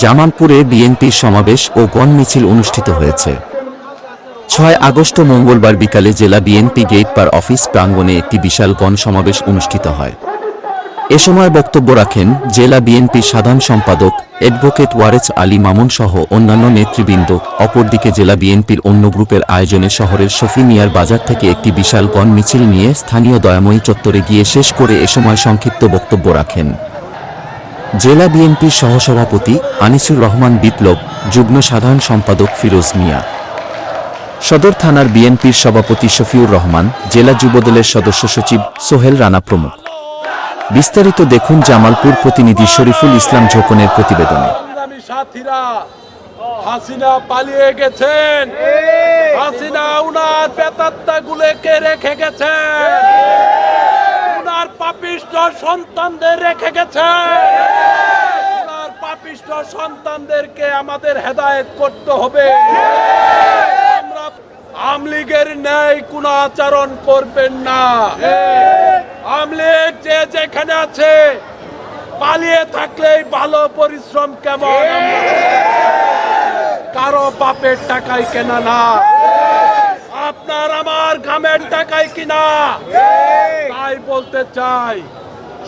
জামালপুরে বিএনপির সমাবেশ ও গণ মিছিল অনুষ্ঠিত হয়েছে। ছয় আগস্ট মঙ্গলবার বিকালে জেলা বিএনপি গেট পার অফিস প্রাঙ্গণে একটি বিশাল গণ সমাবেশ অনুষ্ঠিত হয়। এ সময় বক্তব্য রাখেন জেলা বিএনপির সাধারণ সম্পাদক অ্যাডভোকেট ওয়ারেস আলী মামুন সহ অন্যান্য নেতৃবৃন্দ। অপরদিকে জেলা বিএনপির অন্য গ্রুপের আয়োজনে শহরের শফি মিয়ার বাজার থেকে একটি বিশাল গণ মিছিল নিয়ে স্থানীয় দয়াময়ী চত্বরে গিয়ে শেষ করে এ সময় সংক্ষিপ্ত বক্তব্য রাখেন। জেলা বিএনপির সহসভাপতি আনিসুর রহমান বিপ্লব যুগ্ম সাধারণ সম্পাদক ফিরোজ মিয়া। সদর থানার বিএনপির সভাপতি শফিউর রহমান জেলা যুবদলের সদস্য সচিব সোহেল রানা প্রমুখ। বিস্তারিত দেখুন জামালপুর প্রতিনিধি শরীফুল ইসলাম ঝোকনের প্রতিবেদনে। সাথীরা হাসিনা পালিয়ে গেছেন। হাসিনা উনার পেতাত্তা গুলেকে রেখে গেছেন। পাপিষ্ট সন্তানদের রেখে উনার পাপিষ্ট সন্তানদেরকে আমাদের হেদায়েত করতে হবে। আমরা আমলিগের ন্যায় কোন আচরণ করবেন না। আমলিগ যে যেখানে আছে, পালিয়ে থাকলেই ভালো পরিশ্রম কেমন? কারও বাপের টাকায় কেনা না। আপনার আমার গ্রামের টাকায় কিনা? তাই বলতে চাই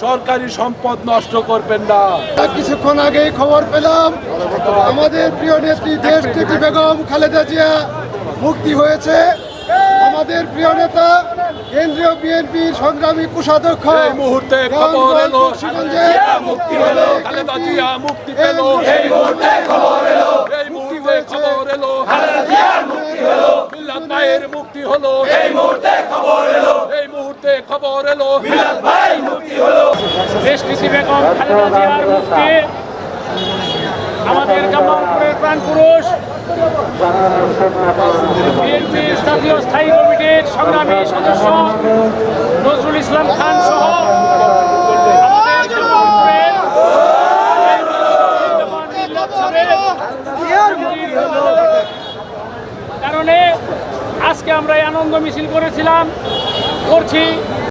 সরকারি সম্পদ নষ্ট করবেন না। কিছুক্ষণ আগেই খবর পেলাম আমাদের প্রিয় নেত্রী দেশ নেত্রী বেগম খালেদা জিয়া মুক্তি হয়েছে। আমাদের প্রিয় নেতা কেন্দ্রীয় বিএনপির সংগ্রামী কোষাধ্যক্ষ এই মুহূর্তে খবর এলো মুক্তি হলো খালেদা জিয়া মুক্তি পেল। এই মুহূর্তে খবর এলো এই মুহূর্তে খবর এলো খালেদা জিয়া মুক্তি হলো মিল্লাত ভাইয়ের মুক্তি হলো। এই মুহূর্তে খবর এলো এই মুহূর্তে খবর এলো মিল্লাত ভাই দেশনীতি বেগম খালেদা জিয়ার মুক্তি। আমাদের জামালপুরের প্রাণ পুরুষ। বিএনপির জাতীয় স্থায়ী কমিটির সংগ্রামী সদস্য নজরুল ইসলাম খান সহ কারণে আজকে আমরা এই আনন্দ মিছিল করেছিলাম। করছি।